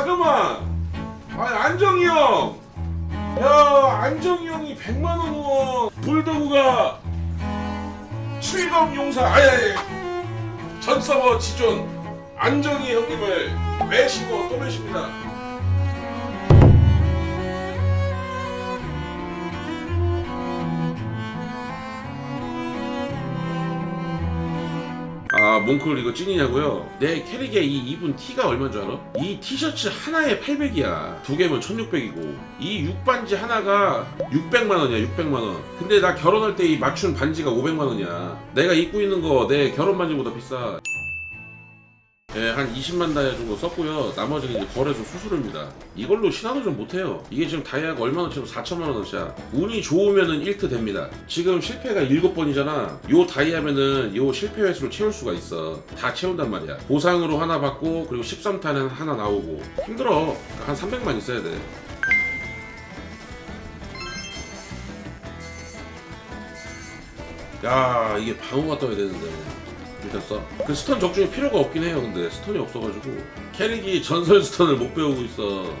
잠깐만. 아 안정이 형. 야 안정이 형이 100만 원 후원. 불도구가 7검 용사. 아예 전 서버 지존 안정이 형님을 매시고 또 매십니다. 몽클 이거 찐이냐고요? 내 캐릭에 이 입은 티가 얼마인 줄 알아? 이 티셔츠 하나에 800이야. 두 개면 1600이고. 이 육반지 하나가 600만 원이야 600만 원. 근데 나 결혼할 때 이 맞춘 반지가 500만 원이야. 내가 입고 있는 거 내 결혼 반지보다 비싸 예, 한 20만 다이아 정도 썼고요. 나머지는 이제 거래소 수수료입니다. 이걸로 신화도 좀 못해요. 이게 지금 다이아가 얼마나 치고 4천만 원어치야. 운이 좋으면은 1트 됩니다. 지금 실패가 7번이잖아. 요 다이아면은 요 실패 횟수를 채울 수가 있어. 다 채운단 말이야. 보상으로 하나 받고 그리고 13탄에 하나 나오고 힘들어. 한 300만 있어야 돼. 야 이게 방어가 떠야 되는데 써. 그 스턴 적중이 필요가 없긴 해요. 근데 스턴이 없어가지고 캐릭이 전설 스턴을 못 배우고 있어.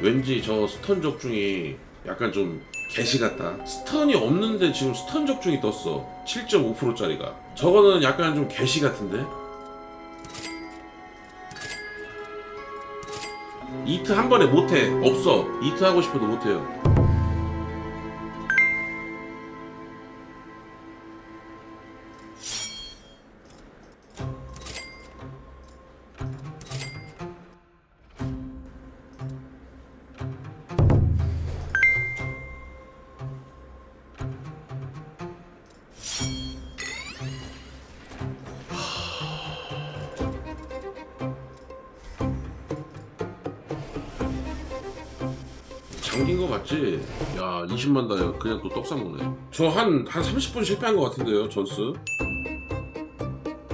왠지 저 스턴 적중이 약간 좀 개시 같다. 스턴이 없는데 지금 스턴 적중이 떴어. 7.5%짜리가. 저거는 약간 좀 개시 같은데. 이트 한 번에 못해. 없어. 이트 하고 싶어도 못해요. 잠긴 거 맞지? 야 20만 다요 그냥 또 떡상 거네. 저 한 한 30분 실패한 거 같은데요 전스?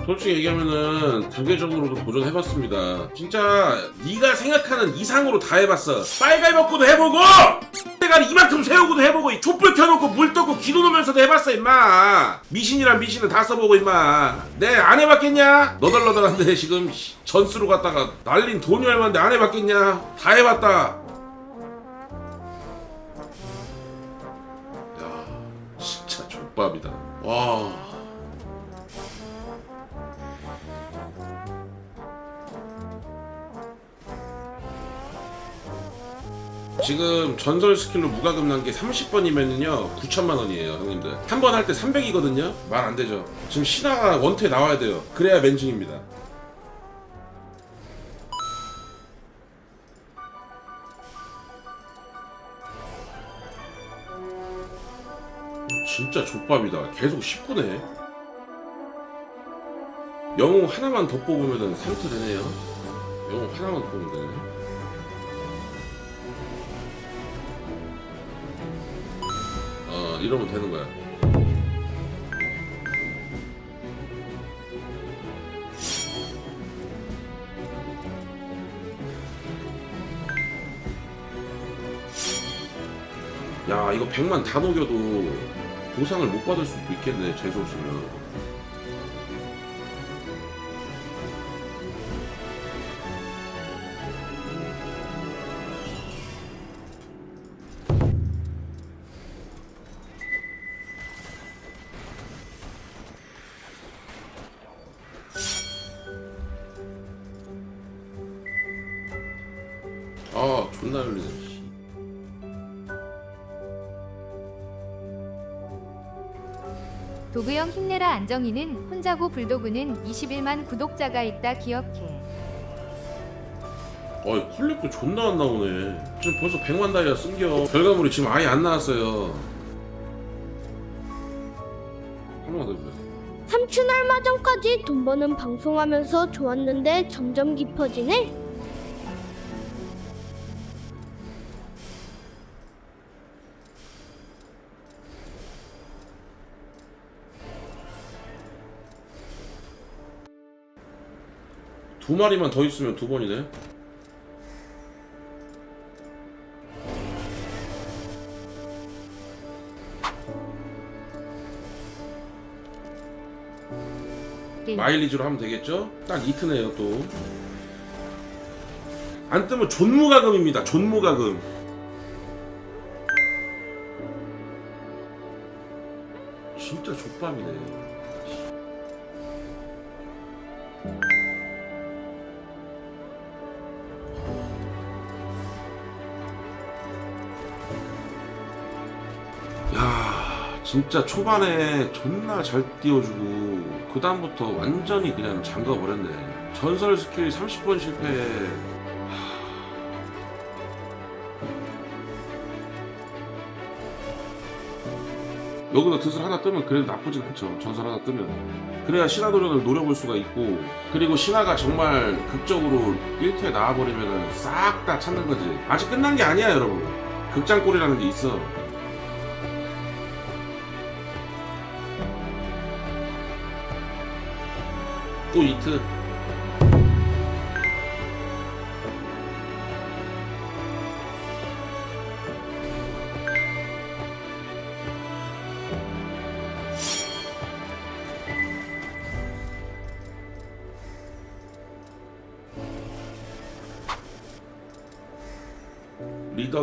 솔직히 얘기하면은 정도로도 도전해봤습니다. 진짜 네가 생각하는 이상으로 다 해봤어. 빨갈 먹고도 해보고 내가 이만큼 세우고도 해보고 이 촛불 켜놓고 물 떠고 기도 놓으면서도 해봤어 임마. 미신이란 미신은 다 써보고 임마. 네안 해봤겠냐? 너덜너덜한데 지금 씨, 전스로 갔다가 날린 돈이 얼만데 안 해봤겠냐? 다 해봤다 족밥이다. 와. 지금 전설 스킬로 무과금 난 게 30번이면요 9천만 원이에요 형님들. 한 번 할 때 300이거든요? 말 안 되죠. 지금 신화가 원투에 나와야 돼요. 그래야 맨징입니다 진짜 족밥이다. 계속 19네. 영웅 하나만 더 뽑으면 3트 되네요. 영웅 하나만 더 뽑으면 되네. 어, 이러면 되는 거야. 야, 이거 100만 다 녹여도 보상을 못 받을 수도 있겠네, 재수 없으면. 아, 존나 열리네. 도그형 힘내라 안정이는 혼자고 불도그는 21만 구독자가 있다 기억해. 어이 콜렉도 존나 안 나오네 지금 벌써 100만 다이아 쓴겨 결과물이 지금 아예 안 나왔어요 한 번만 더 해보세요 삼촌 얼마 전까지 돈 버는 방송하면서 좋았는데 점점 깊어지네. 두 마리만 더 있으면 두 번이네 게임. 마일리지로 하면 되겠죠? 딱 이트네요 또 안 뜨면 존무가금입니다. 존무가금. 진짜 족밥이네. 진짜 초반에 존나 잘 띄워주고 그 다음부터 완전히 그냥 잠가버렸네. 전설 스킬 30번 실패. 여기서 드슬 하나 뜨면 그래도 나쁘진 않죠. 전설 하나 뜨면. 그래야 신화 도전을 노려볼 수가 있고, 그리고 신화가 정말 극적으로 1트에 나와버리면 싹 다 찾는 거지. 아직 끝난 게 아니야, 여러분. 극장골이라는 게 있어. 또 이트.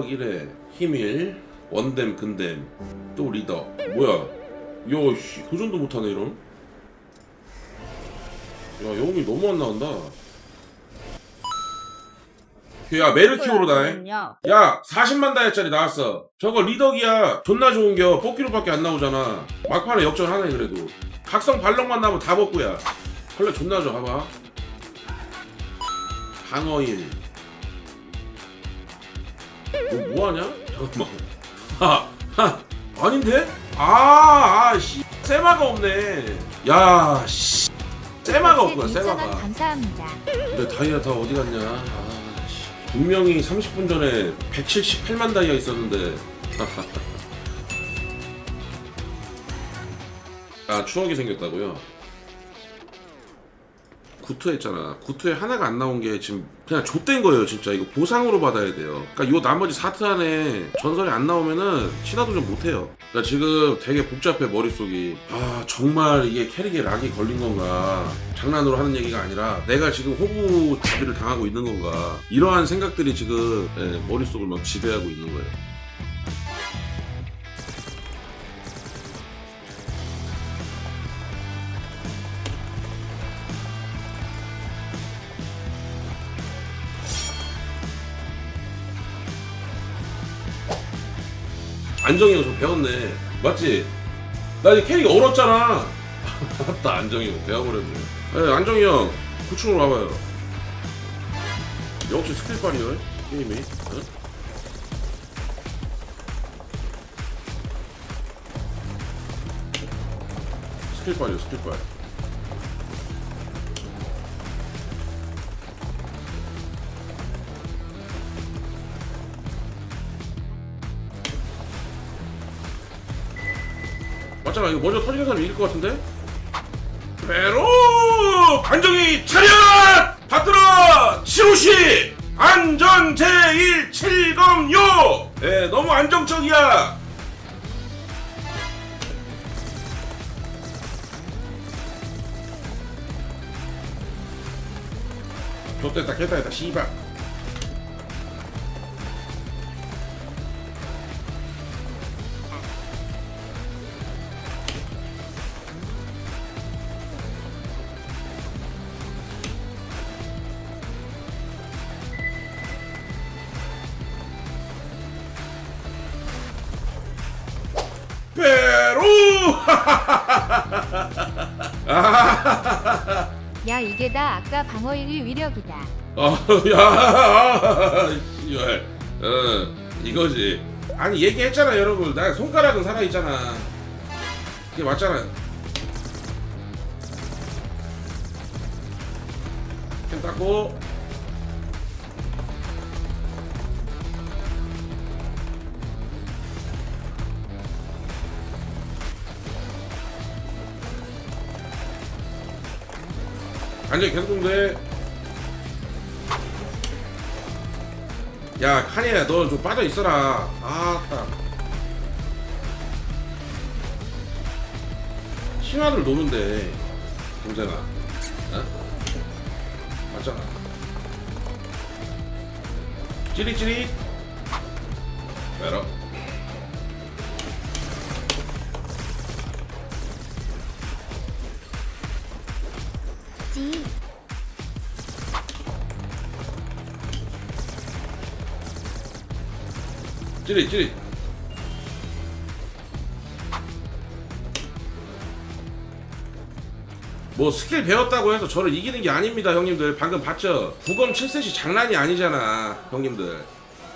1회 힘일 원댐 근댐 또 리더 뭐야? 야씨 도전도 못하네 이런. 야 영웅이 너무 안 나온다. 야 메르키오로다 야 40만 다이아짜리 나왔어. 저거 리더기야. 존나 좋은 겨. 뽑기로밖에 안 나오잖아. 막판에 역전하네 그래도. 각성 발령만 나면 다 먹고야. 컬러 존나 좋아 봐봐. 방어일. 너 뭐하냐? 잠깐만. 하, 하 아닌데? 아, 아, 씨. 세마가 없네. 야, 씨 세마가 없구나 2,000원 세마가 감사합니다. 근데 다이아 다 어디 갔냐? 아, 씨. 분명히 30분 전에 178만 다이아 있었는데. 아 추억이 생겼다고요? 구투 했잖아. 구투에 하나가 안 나온 게 지금 그냥 좆된 거예요, 진짜. 이거 보상으로 받아야 돼요. 그러니까 요 나머지 사트 안에 전설이 안 나오면은 신화도 좀 못해요. 그러니까 지금 되게 복잡해 머릿속이. 아 정말 이게 캐릭에 락이 걸린 건가? 장난으로 하는 얘기가 아니라 내가 지금 호구 지배를 당하고 있는 건가? 이러한 생각들이 지금 예, 머릿속을 막 지배하고 있는 거예요. 안정이 형좀 배웠네. 맞지? 나 이제 캐릭이 얼었잖아. 맞다, 안정이 형. 배워버렸네. 네, 안정이 형. 구충으로 와봐요. 역시 스킬빨이요, 게임이. 어? 스킬빨이요, 스킬빨. 맞잖아, 이거 먼저 터지는 사람이 이길 것 같은데? 배로 안정이 차렷! 받들어! 치루시! 안전 제일 칠검요! 예 너무 안정적이야! 좋됐다 깼다 했다. 씨발 아 야 이게 다 아까 방어 1위 위력이다. 어, 야, 씨발. 어, 이거지. 아니 얘기했잖아 여러분. 나 손가락은 살아 있잖아. 이게 맞잖아. 캔 닦고. 완전 계속 동대. 야 카니야 너 좀 빠져 있어라. 아따 신화들 노는데 동생아. 어? 맞잖아. 찌릿찌릿. 빼라 찌릿 찌릿 뭐 스킬 배웠다고 해서 저를 이기는 게 아닙니다 형님들. 방금 봤죠? 구검 7셋이 장난이 아니잖아 형님들.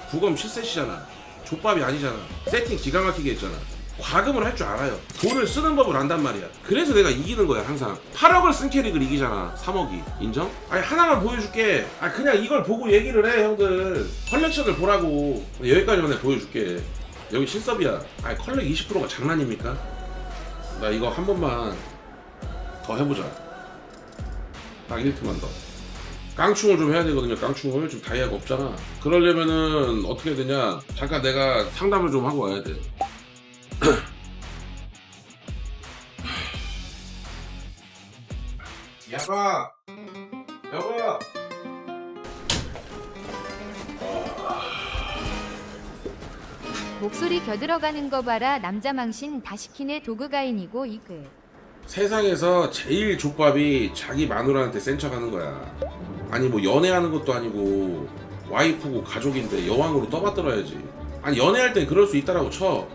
구검 7셋이잖아. 족밥이 아니잖아. 세팅 기가 막히게 했잖아 과금을 할 줄 알아요. 돈을 쓰는 법을 안단 말이야. 그래서 내가 이기는 거야 항상. 8억을 쓴 캐릭을 이기잖아 3억이. 인정? 아니 하나만 보여줄게. 아 그냥 이걸 보고 얘기를 해 형들. 컬렉션을 보라고. 여기까지만 내가 보여줄게. 여기 실섭이야. 아니 컬렉 20%가 장난입니까? 나 이거 한 번만 더 해보자. 딱 1트만 더. 깡충을 좀 해야 되거든요. 깡충을. 지금 다이아가 없잖아. 그러려면은 어떻게 되냐? 잠깐 내가 상담을 좀 하고 와야 돼 야봐 여보 목소리 겨들어가는 거 봐라 남자 망신 다 시키네 도그가인이고 이글 세상에서 제일 족밥이 자기 마누라한테 센 척하는 거야. 아니 뭐 연애하는 것도 아니고 와이프고 가족인데 여왕으로 떠받들어야지. 아니 연애할 땐 그럴 수 있다라고 쳐.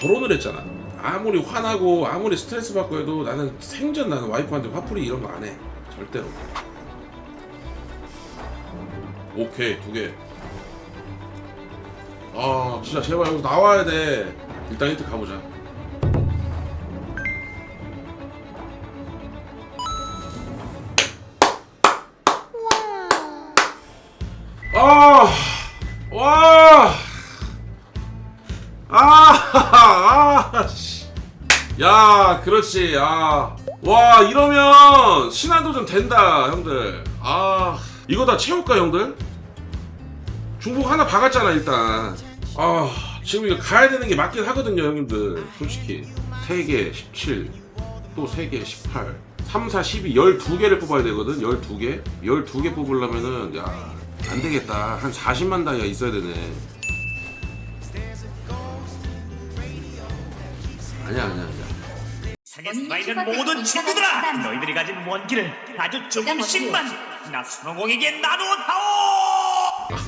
결혼을 했잖아. 아무리 화나고 아무리 스트레스 받고 해도 나는 생전 나는 와이프한테 화풀이 이런 거 안 해. 절대로. 오케이 두 개. 아 진짜 제발 여기서 나와야 돼. 일단 일트 가보자. 야, 그렇지, 아, 와, 이러면 신한도전 된다, 형들. 아, 이거 다 채울까, 형들? 중복 하나 박았잖아, 일단. 아, 지금 이거 가야 되는 게 맞긴 하거든요, 형님들. 솔직히. 3개, 17, 또 3개, 18. 3, 4, 12, 12개를 뽑아야 되거든, 12개. 12개 뽑으려면은, 야, 안 되겠다. 한 40만 다이아 있어야 되네. 아니야, 아니야. 세상에 살아있는 모든 친구들아 너희들이 가진 먼 길은 아주 조금씩만 나 순호공에게 나누어다오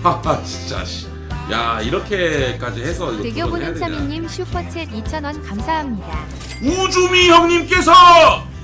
하하, 진짜, 씨. 야, 이렇게까지 해서 이거 대교 두번 해야 보는 되냐. 차미님 슈퍼챗 2,000원 감사합니다 우주미 형님께서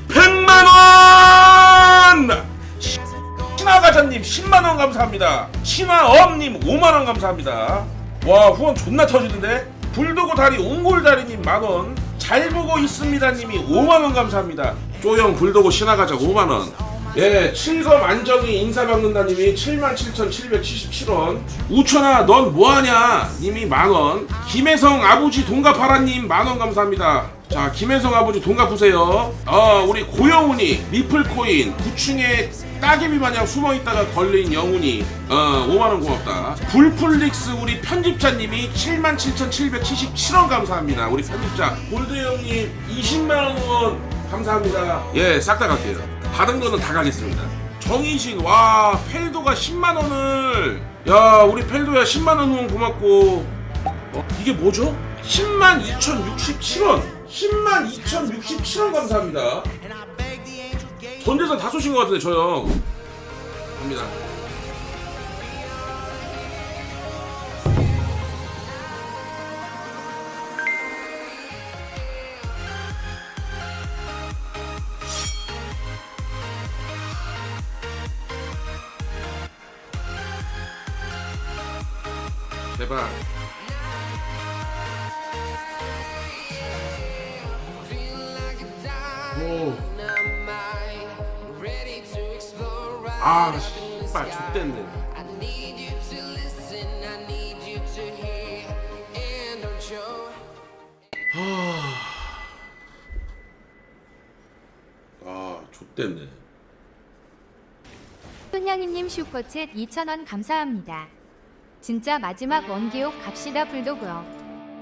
100만 원! 신화가자님 10만 원 감사합니다. 신화엄님 5만 원 감사합니다. 와 후원 존나 터지는데? 불도고 다리 옹골 다리님 만 원. 잘 보고 있습니다 님이 5만 원 감사합니다. 쪼영 불도고 신화가자 5만 원. 예, 7검 안정이 인사받는다 님이 77,777원. 우천아, 넌 뭐하냐? 님이 만원. 김혜성 아버지 동갑하라 님 만원 감사합니다. 자, 김혜성 아버지 동갑부세요. 어, 우리 고영훈이 리플코인 9층에 따개비 마냥 숨어있다가 걸린 영훈이 어, 5만원 고맙다. 불플릭스 우리 편집자님이 77,777원 감사합니다. 우리 편집자. 골드 형님 20만원 감사합니다. 예, 싹 다 갈게요. 받은 거는 다 가겠습니다. 정희신, 와, 펠도가 10만원을. 야, 우리 펠도야 10만원 후원 고맙고. 어, 이게 뭐죠? 10만 2,067원. 10만 2,067원 감사합니다. 전 재산 다 쏘신 것 같은데, 저 형. 갑니다. 됐네. 손양이님 슈퍼챗 2,000원 감사합니다 진짜 마지막 원기옥 갑시다 불도그요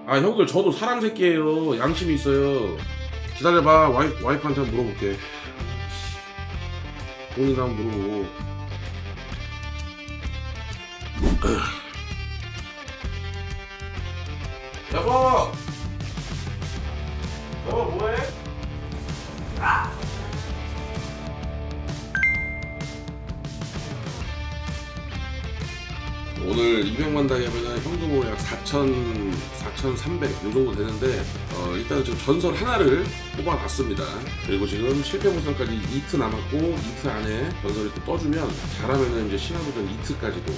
아, 형들, 저도 사람 새끼예요. 양심이 있어요. 기다려봐. 와이, 와이프한테 한번 물어볼게. 돈이나 한번 물어보고. 여보! 여보 뭐해? 오늘 200만 다이아면은 현금으로 약 4,000, 4,300요 정도 되는데 어, 일단은 지금 전설 하나를 뽑아놨습니다. 그리고 지금 실패 보상까지 이트 남았고 이트 안에 전설이 또 떠주면 잘하면은 이제 신화도전 이트까지도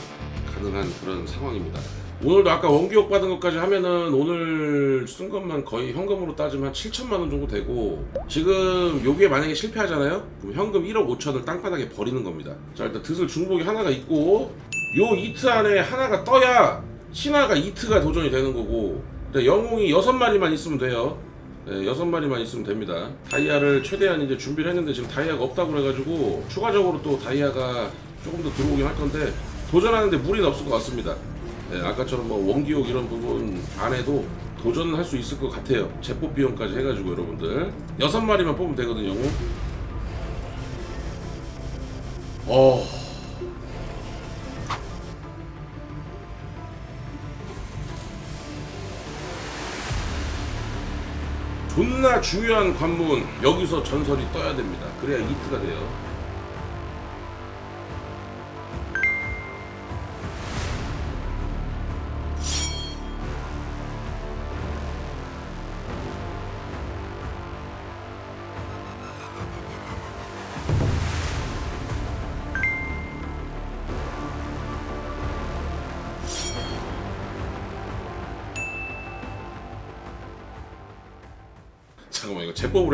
가능한 그런 상황입니다. 오늘도 아까 원기옥 받은 것까지 하면은 오늘 쓴 것만 거의 현금으로 따지면 한 7천만 원 정도 되고 지금 요게 만약에 실패하잖아요? 그럼 현금 1억 5천을 땅바닥에 버리는 겁니다. 자 일단 드슬 중복이 하나가 있고 요 이트 안에 하나가 떠야 신화가 이트가 도전이 되는 거고 일단 영웅이 6마리만 있으면 돼요. 네, 여섯 마리만 있으면 됩니다. 다이아를 최대한 이제 준비를 했는데 지금 다이아가 없다고 그래가지고 추가적으로 또 다이아가 조금 더 들어오긴 할 건데 도전하는데 무리는 없을 것 같습니다. 네, 아까처럼 뭐 원기옥 이런 부분 안에도 도전은 할수 있을 것 같아요. 제법 비용까지 해가지고 여러분들 여섯 마리만 뽑으면 되거든요. 어. 존나 중요한 관문 여기서 전설이 떠야 됩니다. 그래야 이트가 돼요.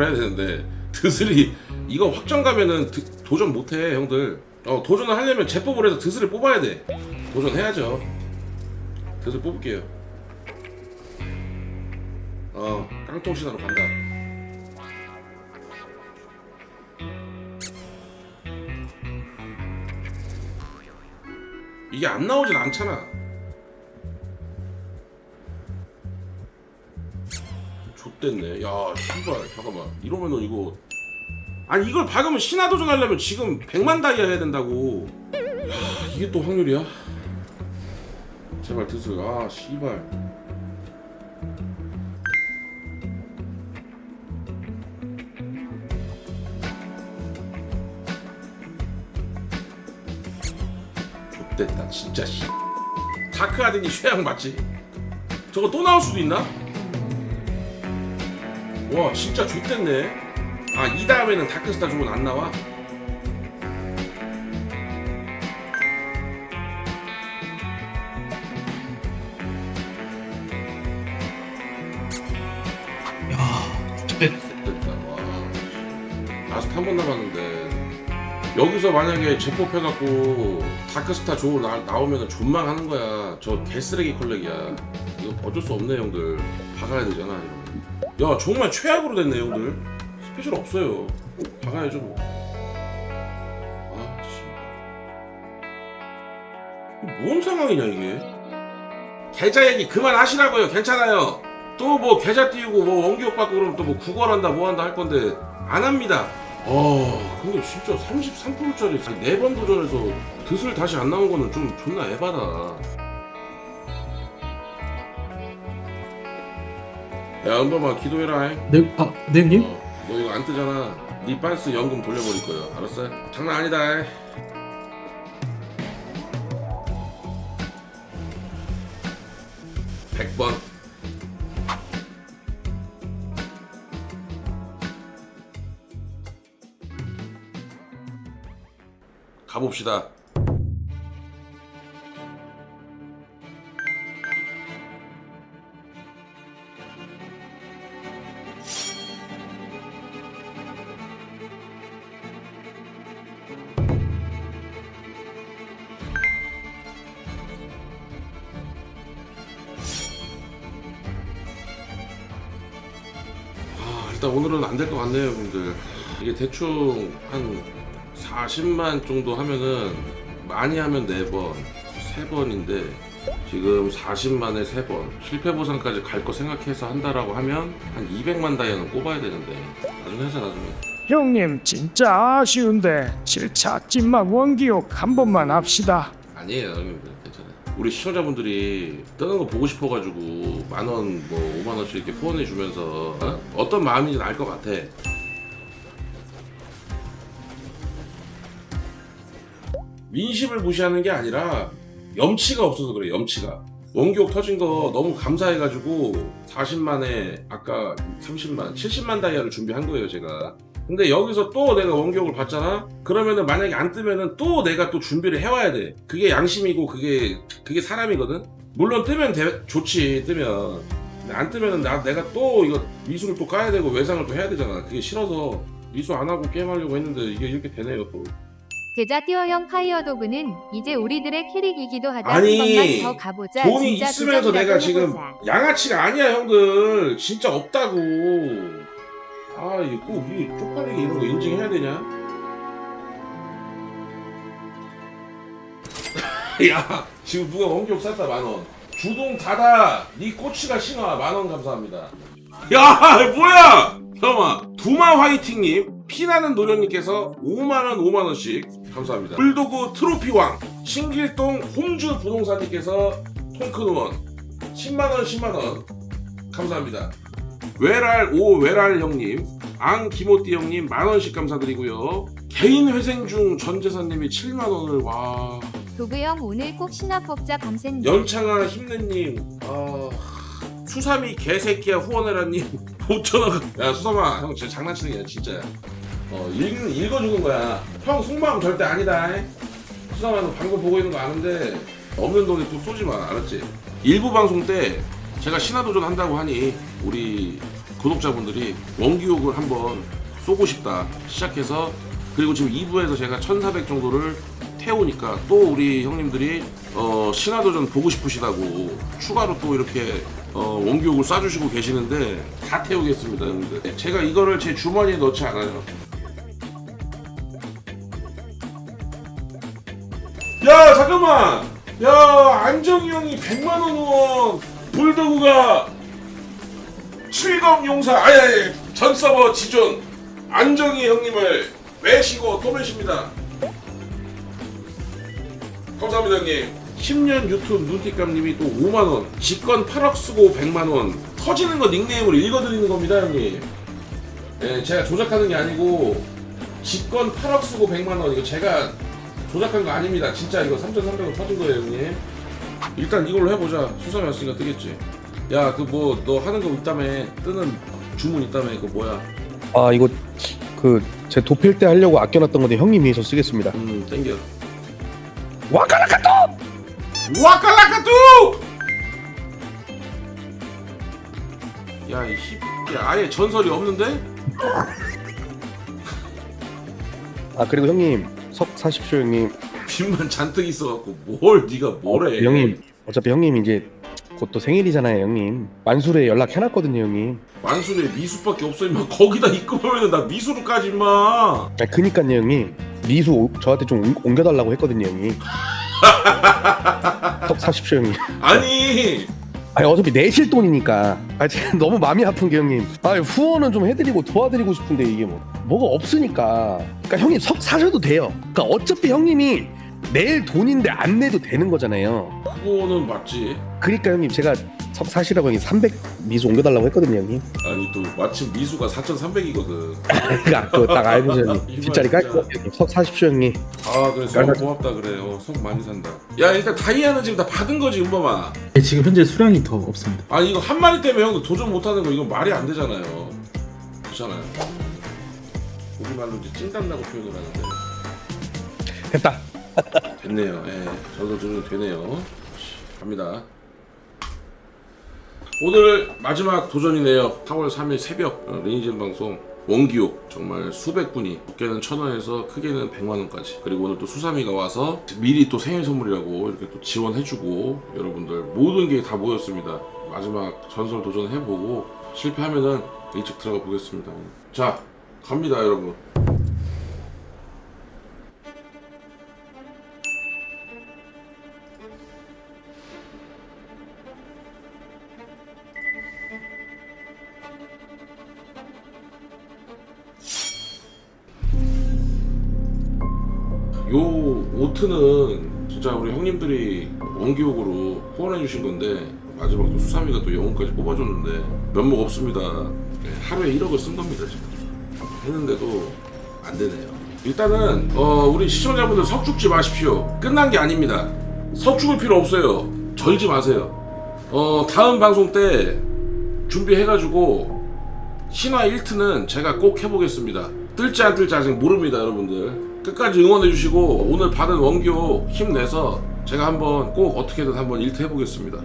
제법으로 해야 되는데 드슬이 이거 확정 가면은 드- 도전 못해 형들. 어 도전을 하려면 제법으로 해서 드슬을 뽑아야 돼. 도전해야죠. 드슬 뽑을게요. 어 깡통 신화로 간다. 이게 안 나오진 않잖아 됐네. 야, 씨발, 잠깐만. 이러면은 이거. 아니, 이걸 박으면 신화 도전 하려면 지금 100만 다이아 해야 된다고. 야, 이게 또 확률이야? 제발 드슬. 아, 씨발. 좆됐다, 진짜 씨. 다크 아드니 쉐양 맞지? 저거 또 나올 수도 있나? 와 진짜 좋댔네. 아이 다음에는 다크스타 주문 안 나와? 됐다 와 라스트 한번 남았는데. 여기서 만약에 재뽑혀갖고 다크스타 조 나, 나오면 존망하는 거야. 저 개쓰레기 컬렉이야. 이거 어쩔 수 없네 형들. 박아야 되잖아 이러면 야 정말 최악으로 됐네 형들. 스페셜 없어요. 박아야죠 뭐. 아씨. 뭔 상황이냐 이게? 계좌 얘기 그만하시라고요. 괜찮아요. 또 뭐 계좌 띄우고 뭐 원기옥 받고 그러면 또 뭐 구걸한다 뭐 한다 할 건데 안 합니다. 어 근데 진짜 33%짜리 4번 도전해서 드슬 다시 안 나온 거는 좀 존나 에바다 야 은범아 기도해라 잉. 네, 아, 네 형님? 어, 너 이거 안 뜨잖아. 네 반스 연금 돌려버릴 거야. 알았어? 장난 아니다. 백번 가봅시다. 오늘은 안 될 것 같네요, 형님들. 이게 대충 한 40만 정도 하면은 많이 하면 4번, 3번인데 지금 40만에 3번 실패 보상까지 갈 거 생각해서 한다라고 하면 한 200만 다이아는 꼽아야 되는데 나중에 하자 나중에 형님 진짜 아쉬운데 7차 찐막 원기옥 한 번만 합시다 아니에요 괜찮아. 우리 시청자분들이 뜨는 거 보고 싶어가지고 만 원, 뭐 5만 원씩 이렇게 후원해 주면서 어? 떤 마음인지 알 것 같아. 민심을 무시하는 게 아니라 염치가 없어서 그래. 염치가. 원기옥 터진 거 너무 감사해가지고 40만에 아까 30만, 70만 다이아를 준비한 거예요 제가. 근데 여기서 또 내가 원기옥을 받잖아? 그러면은 만약에 안 뜨면은 또 내가 또 준비를 해와야 돼. 그게 양심이고 그게 그게 사람이거든. 물론 뜨면 대- 좋지 뜨면. 안 뜨면은 나 내가 또 이거 미수를 또 까야 되고 외상을 또 해야 되잖아. 그게 싫어서 미수 안 하고 게임하려고 했는데 이게 이렇게 되네요 또. 제자 띄어형 파이어도그는 이제 우리들의 캐릭이기도 하다 아니, 더 가보자 돈이 있으면서 내가 지금. 양아치가 아니야 형들 진짜 없다고 아 이게 꼭 이게 쪽팔리게 이런 거 인증해야 되냐? 야 지금 누가 원격 쌌다 만원. 주동 닫아. 네 꼬치가 신화 만원 감사합니다. 야 뭐야? 잠깐만 두마 화이팅님 피나는 노련님께서 5만원 5만원씩 감사합니다. 불도그 트로피왕 신길동 홍주 부동산님께서 통큰 후원 10만원 10만원 감사합니다 외랄 오 외랄 형님 앙 김호띠 형님 만 원씩 감사드리고요. 개인 회생 중 전재산님이 7만 원을 와. 도그형 오늘 꼭 신화 뽑자 밤샌 연창아 힘내님 아 수삼이 개새끼야 후원해라님. 5천 원 야 수삼아 형 진짜 장난치는 게 아니라 진짜야 어 읽, 읽어주는 거야. 형 속마음 절대 아니다 에? 수삼아 너 방송 보고 있는 거 아는데 없는 돈에 또 쏘지 마 알았지? 일부 방송 때 제가 신화도전 한다고 하니 우리 구독자분들이 원기옥을 한번 쏘고 싶다 시작해서 그리고 지금 2부에서 제가 1400 정도를 태우니까 또 우리 형님들이 어, 신화도전 보고 싶으시다고 추가로 또 이렇게 어, 원기옥을 쏴주시고 계시는데 다 태우겠습니다 형님들. 제가 이거를 제 주머니에 넣지 않아요. 야 잠깐만! 야 안정이 형이 100만원 후원 불도구가 7검 용사 아니 전 서버 지존 안정이 형님을 매시고 또 매십니다. 감사합니다 형님. 10년 유튜브 눈티감님이 또 5만원 직권 8억 쓰고 100만원. 터지는 거 닉네임으로 읽어드리는 겁니다 형님. 예, 제가 조작하는 게 아니고 직권 8억 쓰고 100만원 이거 제가 조작한 거 아닙니다. 진짜 이거 3,300원 터진 거예요 형님 일단 이걸로 해보자 수삼이 왔으니까 뜨겠지 야 그 뭐 너 하는 거 있다며 뜨는 주문 있다며 그거 뭐야 아 이거 그 제 도필 때 하려고 아껴놨던 건데 형님이 해서 쓰겠습니다. 음 땡겨 와카라카토! 와칼라카뚜! 야, 이 힙, 야, 아예 전설이 없는데? 아 그리고 형님 석 사십시오 형님. 빚만 잔뜩 있어갖고 뭘 네가 뭐래? 형님 어차피 형님 이제 곧 또 생일이잖아요 형님. 만술에 연락해놨거든요 형님. 만순에 미수밖에 없어 임마 거기다 입금하면은 나 미수로 까지 임마 아 그니까요 형님. 미수 오- 저한테 좀 옮- 옮겨달라고 했거든요 형님. 석 사십시오 형님. 아니 아니 어차피 내실 돈이니까. 아 제가 너무 마음이 아픈 게 형님. 아 후원은 좀 해드리고 도와드리고 싶은데 이게 뭐 뭐가 없으니까. 그러니까 형님 석 사셔도 돼요. 그러니까 어차피 형님이 낼 돈인데 안 내도 되는 거잖아요. 그거는 맞지 그러니까 형님 제가 석 사시라고 형님 300 미수 옮겨달라고 했거든요 형님. 아니 또 마침 미수가 4,300이거든 그러니까 그거 딱 알고 저 형님 이거 뒷자리 깔 진짜. 거석 사십시오 형님. 아 그래 속. 고맙다 그래 어, 속 많이 산다 야 일단 다이아는 지금 다 받은 거지 은범아 네, 지금 현재 수량이 더 없습니다. 아니 이거 한 마리 때문에 형도 도전 못하는 거 이건 말이 안 되잖아요. 그렇잖아요. 우리말로 이제 찐단다고 표현을 하는데 됐다. 됐네요. 예, 저도 좀 되네요. 갑니다. 오늘 마지막 도전이네요. 4월 3일 새벽 어, 레니젠 방송 원기옥 정말 수백 분이 적게는 천 원에서 크게는 백만 원까지 그리고 오늘 또 수삼이가 와서 미리 또 생일 선물이라고 이렇게 또 지원해주고 여러분들 모든 게 다 모였습니다. 마지막 전설 도전 해보고 실패하면은 일찍 들어가 보겠습니다. 자 갑니다 여러분. 요 오트는 진짜 우리 형님들이 원기옥으로 후원해 주신 건데 마지막 또 수삼이가 또 영혼까지 뽑아줬는데 면목 없습니다. 네, 하루에 1억을 쓴 겁니다 지금. 했는데도 안 되네요. 일단은 어, 우리 시청자분들 석죽지 마십시오. 끝난 게 아닙니다. 석죽을 필요 없어요. 절지 마세요. 어, 다음 방송 때 준비해가지고 신화 1트는 제가 꼭 해보겠습니다. 뜰지 안 뜰지 아직 모릅니다, 여러분들. 끝까지 응원해주시고 오늘 받은 원교 힘내서 제가 한번 꼭 어떻게든 한번 1트 해보겠습니다.